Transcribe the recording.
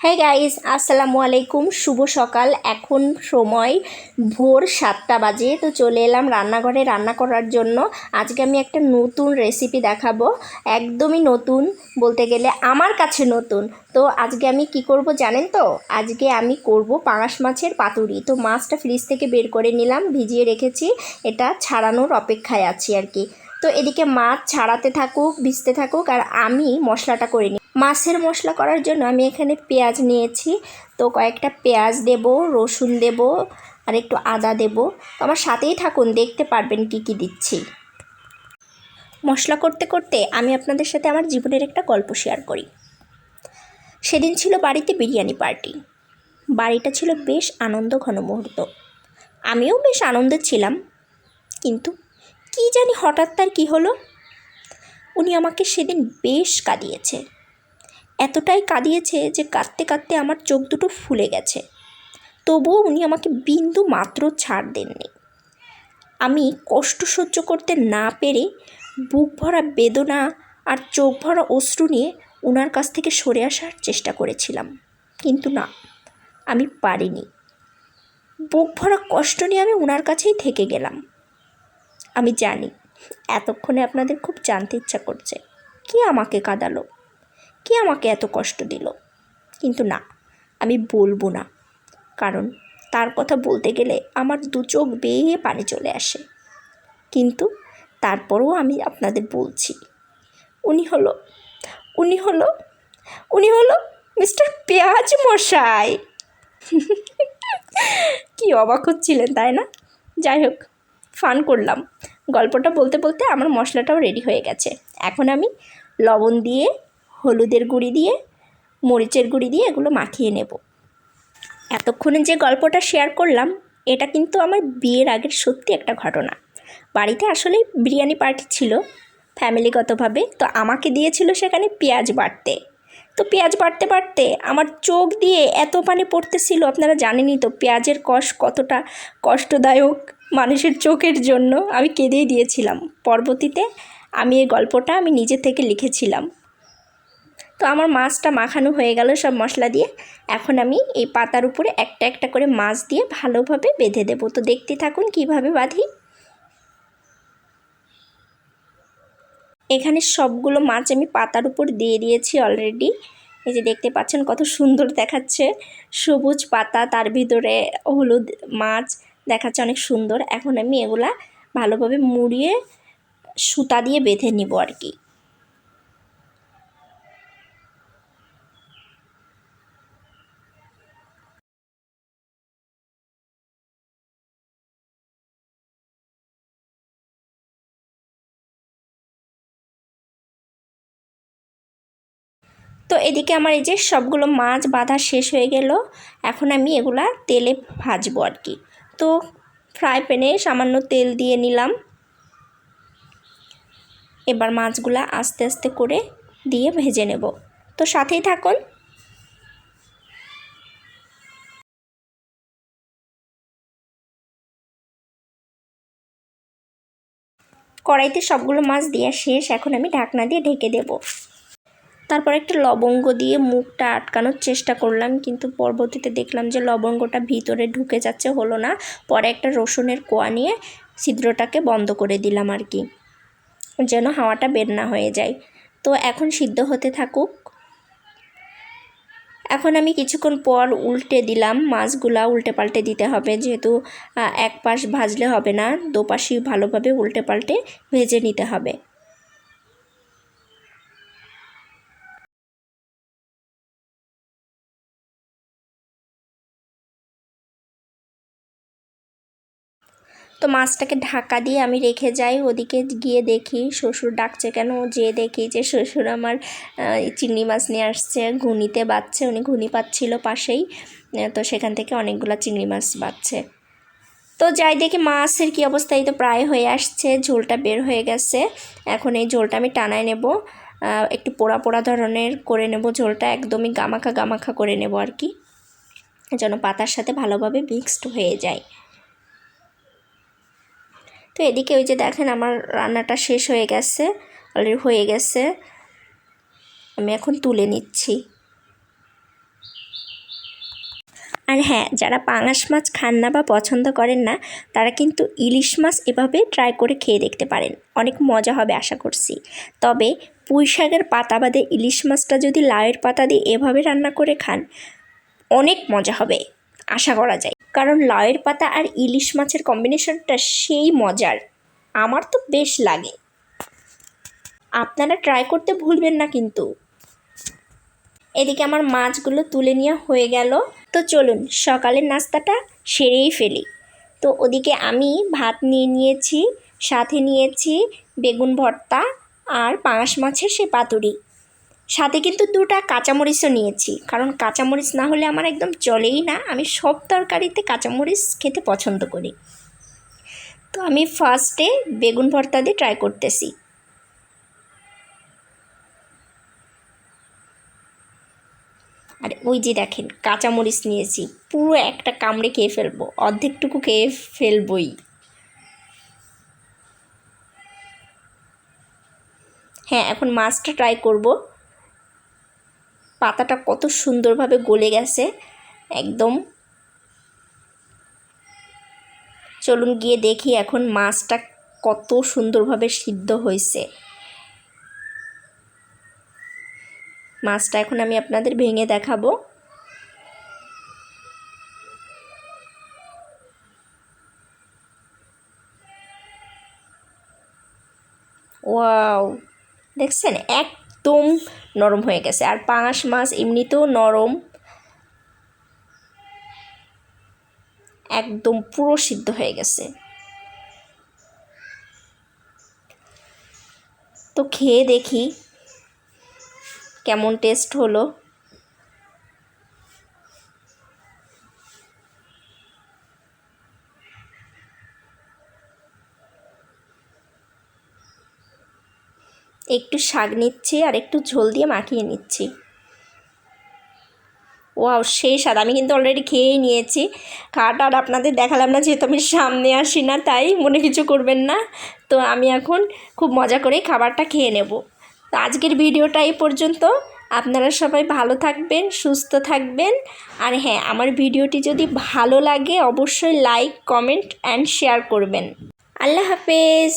হ্যাঁ গাইস আসসালামু আলাইকুম। শুভ সকাল। এখন সময় ভোর সাতটা বাজে। তো চলে এলাম রান্নাঘরে রান্না করার জন্য। আজকে আমি একটা নতুন রেসিপি দেখাবো। একদমই নতুন, বলতে গেলে আমার কাছে নতুন। তো আজকে আমি কি করব জানেন তো? আজকে আমি করব পাঙাশ মাছের পাতুরি। তো মাছটা ফ্রিজ থেকে বের করে নিলাম, ভিজিয়ে রেখেছি। এটা ছাড়ানোর অপেক্ষায় আছি আর কি। তো এদিকে মাছ ছাড়াতে থাকুক, ভিজতে থাকুক, আর আমি মশলাটা করে নিই মাছের মশলা করার জন্য আমি এখানে পেঁয়াজ নিয়েছি। তো কয়েকটা পেঁয়াজ দেব, রসুন দেব, আর একটু আদা দেব। তো আমার সাথেই থাকুন, দেখতে পারবেন কি কি দিচ্ছি। মশলা করতে করতে আমি আপনাদের সাথে আমার জীবনের একটা গল্প শেয়ার করি। সেদিন ছিল বাড়িতে বিরিয়ানি পার্টি বাড়িটা ছিল বেশ আনন্দ ঘন মুহূর্ত। আমিও বেশ আনন্দে ছিলাম। কিন্তু কি জানি হঠাৎ তার কী হলো? উনি আমাকে সেদিন বেশ কাঁদিয়েছে। এতটাই কাঁদিয়েছে যে কাঁদতে কাঁদতে আমার চোখ দুটো ফুলে গেছে। তবুও উনি আমাকে বিন্দু মাত্র ছাড় দেননি। আমি কষ্ট সহ্য করতে না পেরে বুক ভরা বেদনা আর চোখ ভরা অশ্রু নিয়ে ওনার কাছ থেকে সরে আসার চেষ্টা করেছিলাম। কিন্তু না, আমি পারিনি। বুক ভরা কষ্ট নিয়ে আমি ওনার কাছেই থেকে গেলাম। আমি জানি, এতক্ষণে আপনাদের খুব জানতে ইচ্ছা করছে। কে আমাকে কাঁদালো? কে আমাকে এত কষ্ট দিল? কিন্তু না, আমি বলব না। কারণ তার কথা বলতে গেলে আমার দু চোখ বেয়ে পানি চলে আসে। কিন্তু তারপরেও আমি আপনাদের বলছি, উনি হলো উনি হলো উনি হলো মিস্টার পেঁয়াজ মশাই। কি অবাক হচ্ছিলেন, তাই না? যাই হোক, ফান করলাম। গল্পটা বলতে বলতে আমার মশলাটাও রেডি হয়ে গেছে। এখন আমি লবণ দিয়ে হলুদের গুঁড়ি দিয়ে, মরিচের গুঁড়ি দিয়ে এগুলো মাখিয়ে নেব। এতক্ষণে যে গল্পটা শেয়ার করলাম, এটা কিন্তু আমার বিয়ের আগের সত্যি একটা ঘটনা। বাড়িতে আসলেই বিরিয়ানি পার্টি ছিল ফ্যামিলিগতভাবে তো আমাকে দিয়েছিল সেখানে পেঁয়াজ বাটতে তো পেঁয়াজ বাটতে বাটতে আমার চোখ দিয়ে এত পানি পড়তেছিল, আপনারা জানেনই তো পেঁয়াজের কষ কতটা কষ্টদায়ক মানুষের চোখের জন্য। আমি কেঁদেই দিয়েছিলাম। পরবর্তীতে আমি এই গল্পটা আমি নিজে থেকে লিখেছিলাম। তো আমার মাছটা মাখানো হয়ে গেল সব মশলা দিয়ে। এখন আমি এই পাতার উপরে একটা একটা করে মাছ দিয়ে ভালোভাবে বেঁধে দেবো। তো দেখতে থাকুন কীভাবে বাঁধি। এখানে সবগুলো মাছ আমি পাতার উপর দিয়ে দিয়েছি অলরেডি এই যে দেখতে পাচ্ছেন কত সুন্দর দেখাচ্ছে। সবুজ পাতা, তার ভিতরে হলুদ মাছ দেখাচ্ছে অনেক সুন্দর। এখন আমি এগুলা ভালোভাবে মুড়িয়ে সুতা দিয়ে বেঁধে নিব আর কি। তো এদিকে আমার এই যে সবগুলো মাছ বাঁধা শেষ হয়ে গেল, এখন আমি এগুলা তেলে ভাজবো আর কি। তো ফ্রাই প্যানে সামান্য তেল দিয়ে নিলাম। এবার মাছগুলা আস্তে আস্তে করে দিয়ে ভেজে নেব। তো সাথেই থাকুন। কড়াইতে সবগুলো মাছ দেওয়া শেষ, এখন আমি ঢাকনা দিয়ে ঢেকে দেব। তারপর একটা লবঙ্গ দিয়ে মুখটা আটকানোর চেষ্টা করলাম, কিন্তু পরবর্তীতে দেখলাম যে লবঙ্গটা ভিতরে ঢুকে যাচ্ছে, হলো না। পরে একটা রসুনের কোয়া নিয়ে ছিদ্রটাকে বন্ধ করে দিলাম আর কি, যেন হাওয়াটা বের না হয়ে যায়। তো এখন সিদ্ধ হতে থাকুক। এখন আমি কিছুক্ষণ পর উল্টে দিলাম, মাছগুলা উল্টে পাল্টে দিতে হবে, যেহেতু এক পাশ ভাজলে হবে না, দোপাশই ভালোভাবে উল্টে পাল্টে ভেজে নিতে হবে। তো মাছটাকে ঢাকা দিয়ে আমি রেখে যাই, ওদিকে গিয়ে দেখি শ্বশুর ডাকছে কেন? যেয়ে দেখি যে শ্বশুর আমার চিংড়ি মাছ নিয়ে আসছে, ঘুনিতে বাচ্ছে উনি ঘুনি পাচ্ছিল পাশেই তো সেখান থেকে অনেকগুলো চিংড়ি মাছ বাচ্ছে তো যাই দেখি মাছের কী অবস্থা, এই তো প্রায় হয়ে আসছে, ঝোলটা বের হয়ে গেছে। এখন এই ঝোলটা আমি টানায় নেব একটু পোড়া পোড়া ধরনের করে নেব ঝোলটা, একদমই গামাখা গামাখা করে নেব আর কি, যেন পাতার সাথে ভালোভাবে মিক্সড হয়ে যায়। তো এদিকে ওই যে দেখেন আমার রান্নাটা শেষ হয়ে গেছে অলরেডি হয়ে গেছে। আমি এখন তুলে নিচ্ছি। আর হ্যাঁ যারা পাঙাশ মাছ খান না বা পছন্দ করেন না, তারা কিন্তু ইলিশ মাছ এভাবে ট্রাই করে খেয়ে দেখতে পারেন। অনেক মজা হবে আশা করছি। তবে পুঁই শাকের পাতা বাদে ইলিশ মাছটা যদি লাউয়ের পাতা দিয়ে এভাবে রান্না করে খান, অনেক মজা হবে। আশা করা যায়। কারণ লাউয়ের পাতা আর ইলিশ মাছের কম্বিনেশনটা সেই মজার। আমার তো বেশ লাগে। আপনারা ট্রাই করতে ভুলবেন না কিন্তু। এদিকে আমার মাছগুলো তুলে নেওয়া হয়ে গেল। তো চলুন, সকালের নাস্তাটা সেরেই ফেলি। তো ওদিকে আমি ভাত নিয়ে নিয়েছি, সাথে নিয়েছি বেগুন ভর্তা আর পাঙাশ মাছের সে পাতুরি। সাথে কিন্তু দুটা কাঁচামরিচও নিয়েছি। কারণ কাঁচামরিচ না হলে আমার একদম চলেই না। আমি সব তরকারিতে কাঁচামরিচ খেতে পছন্দ করি। তো আমি ফার্স্টে বেগুন ভর্তা দিয়ে ট্রাই করতেছি। আর ওই যে দেখেন, কাঁচামরিচ নিয়েছি। পুরো একটা কামড়ে খেয়ে ফেলব। অর্ধেকটুকু খেয়ে ফেলবই। হ্যাঁ এখন মাছটা ট্রাই করব। পাতাটা কত সুন্দরভাবে গলে গেছে, একদম। চলুন গিয়ে দেখি এখন মাছটা কত সুন্দরভাবে সিদ্ধ হয়েছে। মাছটা এখন আমি আপনাদের ভেঙে দেখাবো। ওয়াও, দেখছেন? একদম নরম হয়ে গেছে। আর পাঙাশ মাছ এমনিতেও নরম। একদম পুরো সিদ্ধ হয়ে গেছে। তো খেয়ে দেখি কেমন টেস্ট হলো। একটু শাক নিচ্ছি আর একটু ঝোল দিয়ে মাখিয়ে নিচ্ছি। ওয়াও সেই স্বাদ আমি কিন্তু অলরেডি খেয়েই নিয়েছি। খাওয়াটা আর আপনাদের দেখালাম না, যেহেতু আমি সামনে আসি না, তাই মনে কিছু করবেন না। তো আমি এখন খুব মজা করেই খাবারটা খেয়ে নেব। তো আজকের ভিডিওটা এই পর্যন্ত। আপনারা সবাই ভালো থাকবেন, সুস্থ থাকবেন। আর হ্যাঁ আমার ভিডিওটি যদি ভালো লাগে, অবশ্যই লাইক কমেন্ট অ্যান্ড শেয়ার করবেন। আল্লাহ হাফেজ।